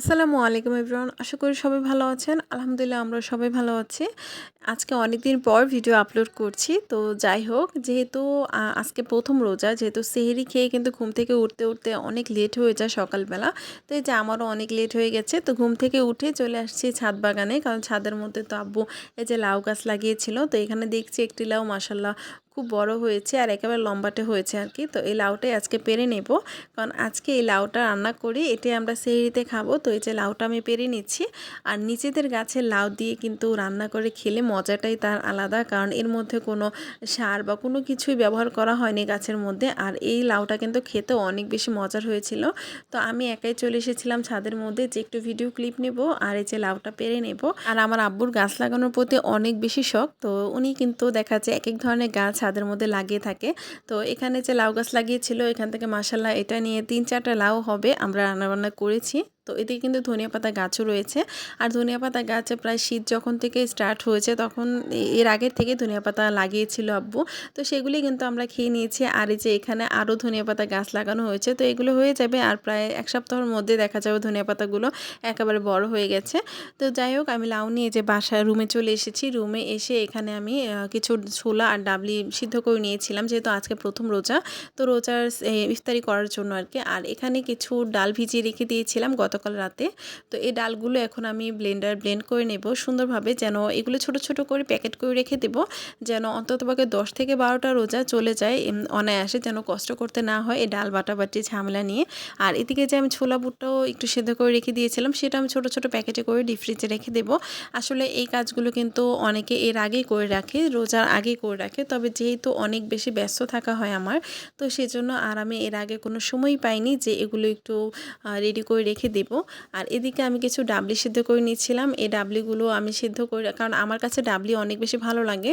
আসসালামু আলাইকুম এভরিওয়ান, আশা করি সবাই ভালো আছেন। আলহামদুলিল্লাহ আমরা সবাই ভালো আছি। আজকে অনেক দিন পর ভিডিও আপলোড করছি, তো যাই হোক, যেহেতু আজকে প্রথম রোজা, যেহেতু সেহেরি খেয়ে কিন্তু ঘুম থেকে উঠতে উঠতে অনেক লেট হয়ে যায় সকালবেলা। তো এই যে আমারও অনেক লেট হয়ে গেছে, তো ঘুম থেকে উঠে চলে আসছি ছাদ বাগানে, কারণ ছাদের মধ্যে তো আব্বু এই যে লাউ গাছ লাগিয়েছিল, তো এখানে দেখছি একটি লাউ মাসাল্লাহ খুব বড় হয়েছে আর একেবারে লম্বাটে হয়েছে আর কি। তো এই লাউটাই আজকে পেরে নেব। কারণ আজকে এই লাউটা রান্না করি এটাই আমরা সেহরিতে খাব। তো এই যে লাউটা আমি পেরে নিচ্ছি। আর নিচেদের গাছের লাউ দিয়ে কিন্তু রান্না করে খেলে মজাটাই তার আলাদা। কারণ এর মধ্যে কোনো সার বা কোনো কিছুই ব্যবহার করা হয়নি গাছের মধ্যে। আর এই লাউটা কিন্তু খেতে অনেক বেশি মজার হয়েছিল। তো আমি একাই চলে এসেছিলাম ছাদের মধ্যে যে একটু ভিডিও ক্লিপ নেব আর এই যে লাউটা পেরে নেব। আর আমার আব্বুর গাছ লাগানোর প্রতি অনেক বেশি শখ। তো উনি কিন্তু দেখা যায় এক এক ধরনের গাছ ছাদের মধ্যে লাগিয়ে থাকে। তো এখানে যে লাউ গাছ লাগিয়েছিল, এখান থেকে মাসাল্লাহ এটা নিয়ে তিন চারটা লাউ হবে, আমরা রান্নাবান্না করেছি। তো এদিকে কিন্তু ধনিয়া পাতা গাছও রয়েছে। আর ধনিয়া পাতা গাছে প্রায় শীত যখন থেকে স্টার্ট হয়েছে তখন এর আগের থেকে ধনিয়া পাতা লাগিয়েছিল আব্বু। তো সেগুলি কিন্তু আমরা খেয়ে নিয়েছি। আর এই যে এখানে আরও ধনিয়া পাতা গাছ লাগানো হয়েছে, তো এগুলো হয়ে যাবে। আর প্রায় এক সপ্তাহের মধ্যে দেখা যাবে ধনিয়া পাতাগুলো একেবারে বড় হয়ে গেছে। তো যাই হোক, আমি লাউ নিয়ে যে বাসায় রুমে চলে এসেছি। রুমে এসে এখানে আমি কিছু ছোলা আর ডাবলি সিদ্ধ করে নিয়েছিলাম, যেহেতু আজকে প্রথম রোজা। তো রোজার ইফতারি করার জন্য আর কি। আর এখানে কিছু ডাল ভিজিয়ে রেখে দিয়েছিলাম গত গতকাল রাতে। তো এই ডালগুলো এখন আমি ব্লেন্ডার ব্লেন্ড করে নেব সুন্দরভাবে যেন এগুলো ছোট ছোট করে প্যাকেট করে রেখে দেব, যেন অন্তত অন্ততপক্ষে দশ থেকে বারোটা রোজা চলে যায় অনায়াসে যেন কষ্ট করতে না হয় এই ডাল বাটাবাটি ঝামেলা নিয়ে। আর এদিকে যে আমি ছোলা বুটটাও একটু সেদ্ধ করে রেখে দিয়েছিলাম, সেটা আমি ছোট ছোট প্যাকেটে করে ডিপ ফ্রিজে রেখে দেবো। আসলে এই কাজগুলো কিন্তু অনেকে এর আগেই করে রাখে, রোজার আগেই করে রাখে, তবে যেহেতু অনেক বেশি ব্যস্ত থাকা হয় আমার, তো সেজন্য আর আমি এর আগে কোনো সময়ই পাইনি যে এগুলো একটু রেডি করে রেখে দেব। দেব। আর এদিকে আমি কিছু ডাবলি সিদ্ধ করে নিয়েছিলাম। এই ডাবলিগুলো আমি সিদ্ধ করে কারণ আমার কাছে ডাবলি অনেক বেশি ভালো লাগে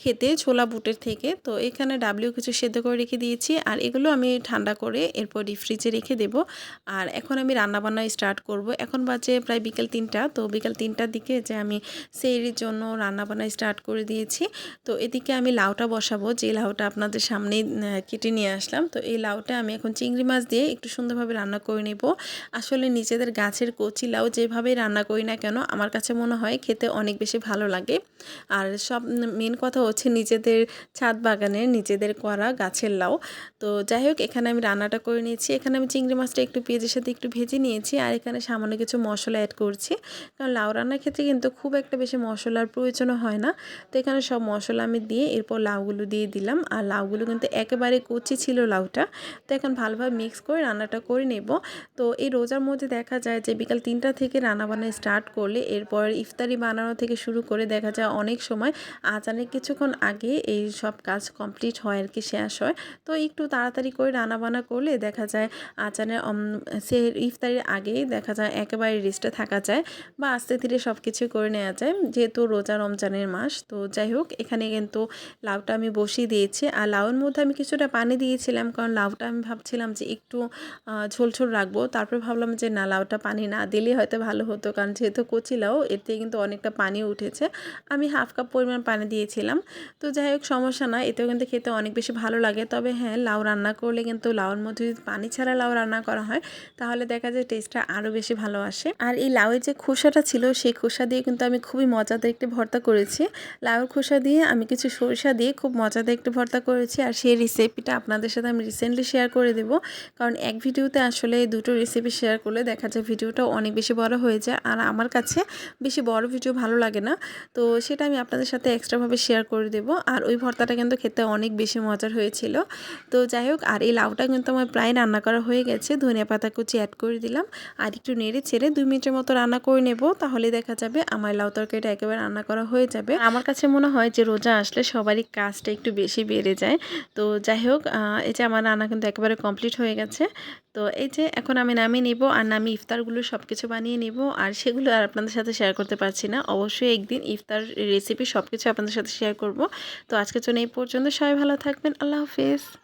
খেতে ছোলা বুটের থেকে। তো এখানে ডাবলিও কিছু সিদ্ধ করে রেখে দিয়েছি। আর এগুলো আমি ঠান্ডা করে এরপর ডিপ ফ্রিজে রেখে দেব। আর এখন আমি রান্নাবান্না স্টার্ট করব। এখন বাজে প্রায় বিকেল তিনটা। তো বিকেল তিনটার দিকে যে আমি সেইরির জন্য রান্নাবান্না স্টার্ট করে দিয়েছি। তো এদিকে আমি লাউটা বসাবো। যে লাউটা আপনাদের সামনেই কেটে নিয়ে আসলাম। তো এই লাউটা আমি এখন চিংড়ি মাছ দিয়ে একটু সুন্দরভাবে রান্না করে নেব। আসলে নিজেদের গাছের কচি লাউ যেভাবে রান্না করি না কেন, আমার কাছে মনে হয় খেতে অনেক বেশি ভালো লাগে। আর সব মেন কথা হচ্ছে নিজেদের ছাদ বাগানের নিজেদের করা গাছের লাউ। তো যাই হোক, এখানে আমি রান্নাটা করে নিয়েছি। এখানে আমি চিংড়ি মাছটা একটু পেঁয়াজের সাথে একটু ভেজে নিয়েছি আর এখানে সামান্য কিছু মশলা অ্যাড করছি। কারণ লাউ রান্নার ক্ষেত্রে কিন্তু খুব একটা বেশি মশলার প্রয়োজনও হয় না। তো এখানে সব মশলা আমি দিয়ে এরপর লাউগুলো দিয়ে দিলাম। আর লাউগুলো কিন্তু একেবারে কচি ছিল লাউটা। তো এখন ভালোভাবে মিক্স করে রান্নাটা করে নেব। তো এই রোজার মধ্যে দেখা দেখা যায় যে বিকাল তিনটা থেকে রান্নাবান্না স্টার্ট করলে এরপর ইফতারি বানানো থেকে শুরু করে দেখা যায় অনেক সময় আজানের কিছুক্ষণ আগে এই সব কাজ কমপ্লিট হয় আর কি, শেষ হয়। তো একটু তাড়াতাড়ি করে রান্নাবান্না করলে দেখা যায় আজানের সে ইফতারির আগেই দেখা যায় একেবারে রেস্টে থাকা যায় বা আস্তে ধীরে সব কিছু করে নেওয়া যায়, যেহেতু রোজা রমজানের মাস। তো যাই হোক, এখানে কিন্তু লাউটা আমি বসিয়ে দিয়েছি আর লাউয়ের মধ্যে আমি কিছুটা পানি দিয়েছিলাম কারণ লাউটা আমি ভাবছিলাম যে একটু ঝোল ঝোল রাখব। তারপর ভাবলাম যে না লাউটা পানি না দিলে হয়তো ভালো হতো। কারণ যেহেতু কচি লাউ এতে কিন্তু অনেকটা পানি উঠেছে। আমি হাফ কাপ পরিমাণ পানি দিয়েছিলাম। তো যাই হোক, সমস্যা না এতেও কিন্তু খেতে অনেক বেশি ভালো লাগে। তবে হ্যাঁ লাউ রান্না করলে কিন্তু লাউর মধ্যে যদি পানি ছাড়া লাউ রান্না করা হয়, তাহলে দেখা যায় টেস্টটা আরও বেশি ভালো আসে। আর এই লাউয়ের যে খোসাটা ছিল, সেই খোসা দিয়ে কিন্তু আমি খুবই মজাদার একটি ভর্তা করেছি। লাউর খোসা দিয়ে আমি কিছু সরিষা দিয়ে খুব মজাদার একটি ভর্তা করেছি। আর সেই রেসিপিটা আপনাদের সাথে আমি রিসেন্টলি শেয়ার করে দেব। কারণ এক ভিডিওতে আসলে দুটো রেসিপি শেয়ার করলে দেখা যায় ভিডিওটা অনেক বেশি বড় হয়ে যায় আর আমার কাছে বেশি বড় ভিডিও ভালো লাগে না। তো সেটা আমি আপনাদের সাথে এক্সট্রাভাবে শেয়ার করে দেব। আর ওই ভর্তাটা কিন্তু খেতে অনেক বেশি মজার হয়েছিল। তো যাই হোক, আর এই লাউটা কিন্তু আমার প্রায় রান্না করা হয়ে গেছে। ধনিয়া পাতা কুচি অ্যাড করে দিলাম। আর একটু নেড়ে ছেড়ে দুই মিনিটের মতো রান্না করে নেব। তাহলে দেখা যাবে আমার লাউ তরকারিটা একেবারে রান্না করা হয়ে যাবে। আমার কাছে মনে হয় যে রোজা আসলে সবারই কাজটা একটু বেশি বেড়ে যায়। তো যাই হোক এই যে আমার রান্না কিন্তু একেবারে কমপ্লিট হয়ে গেছে। তো এই যে এখন আমি নামিয়ে নিব। আর নামিয়ে ইফতারগুলো সব কিছু বানিয়ে নেব, আর সেগুলো আর আপনাদের সাথে শেয়ার করতে পারছি না। অবশ্যই একদিন ইফতার রেসিপি সব কিছু আপনাদের সাথে শেয়ার করব। তো আজকের জন্য এই পর্যন্ত। সবাই ভালো থাকবেন। আল্লাহ হাফেজ।